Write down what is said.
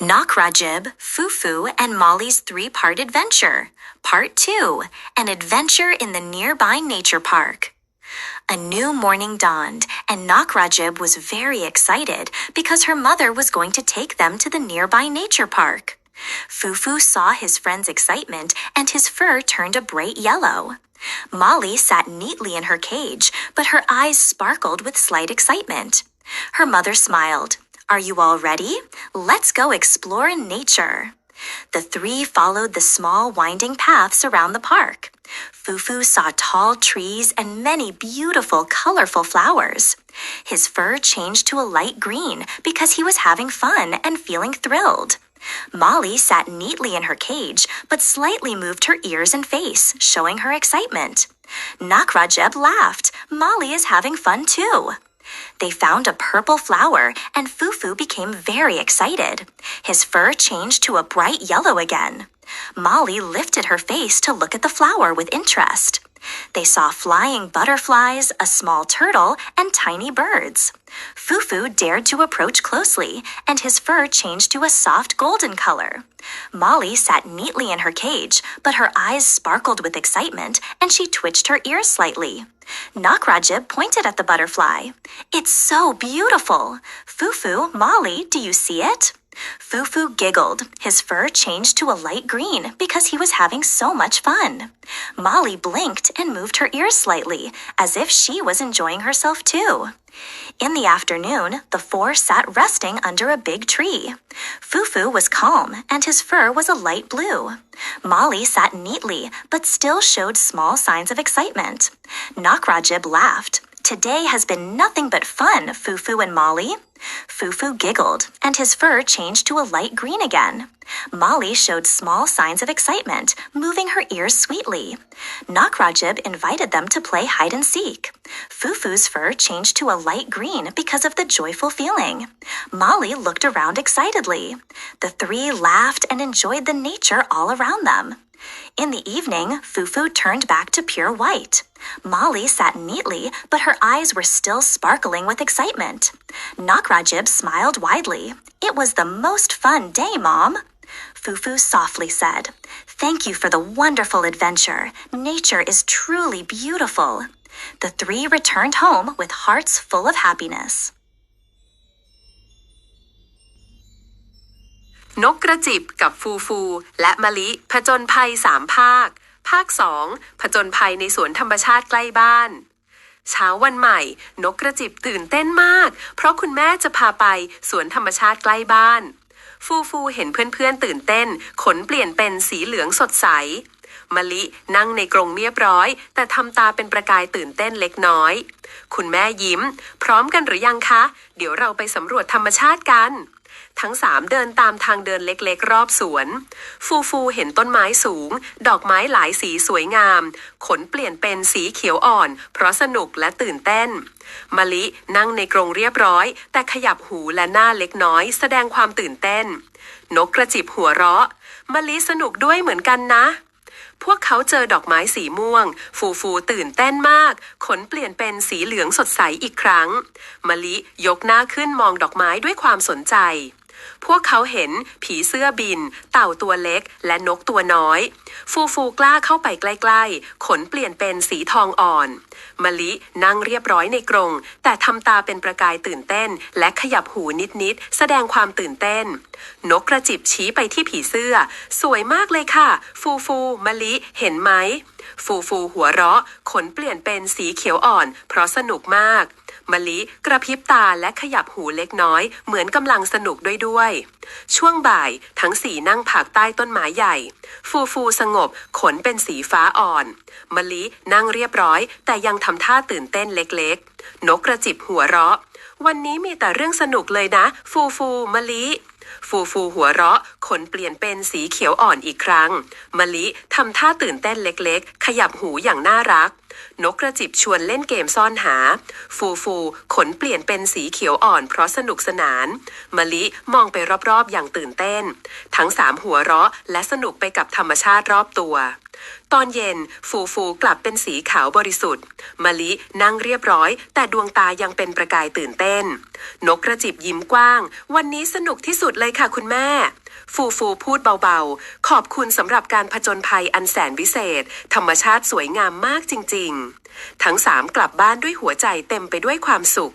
Nakrajib, Fufu, and Molly's three part adventure. Part 2 An adventure in the nearby nature park. A new morning dawned, and Nakrajib was very excited because her mother was going to take them to the nearby nature park. Fufu saw his friend's excitement and his fur turned a bright yellow. Molly sat neatly in her cage, but her eyes sparkled with slight excitement. Her mother smiled. Are you all ready? Let's go explore nature. The three followed the small winding paths around the park. Fufu saw tall trees and many beautiful, colorful flowers. His fur changed to a light green because he was having fun and feeling thrilled. Molly sat neatly in her cage, but slightly moved her ears and face, showing her excitement. Nakrajeb laughed. Molly is having fun too. They found a purple flower, and Fufu became very excited. His fur changed to a bright yellow again. Molly lifted her face to look at the flower with interest. They saw flying butterflies, a small turtle, and tiny birds. Fufu dared to approach closely, and his fur changed to a soft golden color. Molly sat neatly in her cage, but her eyes sparkled with excitement, and she twitched her ears slightly. Nakrajib pointed at the butterfly. It's so beautiful. Fufu, Molly, do you see it? Fufu giggled. His fur changed to a light green because he was having so much fun. Molly blinked and moved her ears slightly, as if she was enjoying herself too. In the afternoon, the four sat resting under a big tree. Fufu was calm, and his fur was a light blue. Molly sat neatly, but still showed small signs of excitement. Nakrajib laughed. Today has been nothing but fun, Fufu and Molly. Fufu giggled, and his fur changed to a light green again. Molly showed small signs of excitement, moving her ears sweetly. Nakrajib invited them to play hide and seek. Fufu's fur changed to a light green because of the joyful feeling. Molly looked around excitedly. The three laughed and enjoyed the nature all around them. In the evening, Fufu turned back to pure white. Molly sat neatly, but her eyes were still sparkling with excitement. Nakrajib smiled widely. It was the most fun day, Mom. Fufu softly said, Thank you for the wonderful adventure. Nature is truly beautiful. The three returned home with hearts full of happiness. นกกระจิบกับฟูฟู และมะลิผจญภัยสามภาค ภาคสองผจญภัยในสวนธรรมชาติใกล้บ้าน เช้าวันใหม่ นกกระจิบตื่นเต้นมาก เพราะคุณแม่จะพาไปสวนธรรมชาติใกล้บ้าน ฟูฟูเห็นเพื่อนๆตื่นเต้น ขนเปลี่ยนเป็นสีเหลืองสดใส มะลินั่งในกรงเรียบร้อย แต่ทำตาเป็นประกายตื่นเต้นเล็กน้อย คุณแม่ยิ้ม พร้อมกันหรือยังคะ เดี๋ยวเราไปสำรวจธรรมชาติกัน ทั้งสามเดินตามทางเดินเล็กๆ รอบสวน ฟูฟูเห็นต้นไม้สูง ดอกไม้หลายสีสวยงาม ขนเปลี่ยนเป็นสีเขียวอ่อน เพราะสนุกและตื่นเต้นมะลินั่งในกรงเรียบร้อย แต่ขยับหูและหน้าเล็กน้อย แสดงความตื่นเต้น นกกระจิบหัวเราะมะลิสนุกด้วยเหมือนกันนะ พวกเขาเจอดอกไม้สีม่วง ฟูฟูตื่นเต้นมาก ขนเปลี่ยนเป็นสีเหลืองสดใสอีกครั้ง มะลิยกหน้าขึ้นมองดอกไม้ด้วยความสนใจ พวกเขาเห็นผีเสื้อบิน เต่าตัวเล็ก และนกตัวน้อย ฟูฟูกล้าเข้าไปใกล้ๆ ขนเปลี่ยนเป็นสีทองอ่อน มะลินั่งเรียบร้อยในกรง แต่ทำตาเป็นประกายตื่นเต้น และขยับหูนิดๆ แสดงความตื่นเต้น นกกระจิบชี้ไปที่ผีเสื้อ สวยมากเลยค่ะ ฟูฟูมะลิเห็นไหม ฟูฟูหัวเราะ ขนเปลี่ยนเป็นสีเขียวอ่อน เพราะสนุกมากมะลิกระพริบตาและขยับหูเล็กน้อย เหมือนกำลังสนุกด้วยด้วย ช่วงบ่ายทั้งสี่นั่งผักใต้ต้นไม้ใหญ่ ฟูฟูสงบ ขนเป็นสีฟ้าอ่อนมะลินั่งเรียบร้อย แต่ยังทำท่าตื่นเต้นเล็กๆ นกกระจิบหัวเราะ วันนี้มีแต่เรื่องสนุกเลยนะ ฟูฟูมะลิ ฟูฟูหัวเราะ ขนเปลี่ยนเป็นสีเขียวอ่อนอีกครั้ง มะลิทำท่าตื่นเต้นเล็กๆ ขยับหูอย่างน่ารัก นกกระจิบชวนเล่นเกมซ่อนหา ฟูฟูขนเปลี่ยนเป็นสีเขียวอ่อนเพราะสนุกสนาน มะลิมองไปรอบๆอย่างตื่นเต้น ทั้งสามหัวเราะและสนุกไปกับธรรมชาติรอบตัว ตอนเย็น ฟูฟูกลับเป็นสีขาวบริสุทธิ์มะลินั่งเรียบร้อย แต่ดวงตายังเป็นประกายตื่นเต้น นกกระจิบยิ้มกว้าง วันนี้สนุกที่สุดเลยค่ะคุณแม่ ฟูฟูพูดเบาๆ ขอบคุณสำหรับการผจญภัยอันแสนวิเศษ ธรรมชาติสวยงามมากจริงๆ ทั้งสามกลับบ้านด้วยหัวใจเต็มไปด้วยความสุข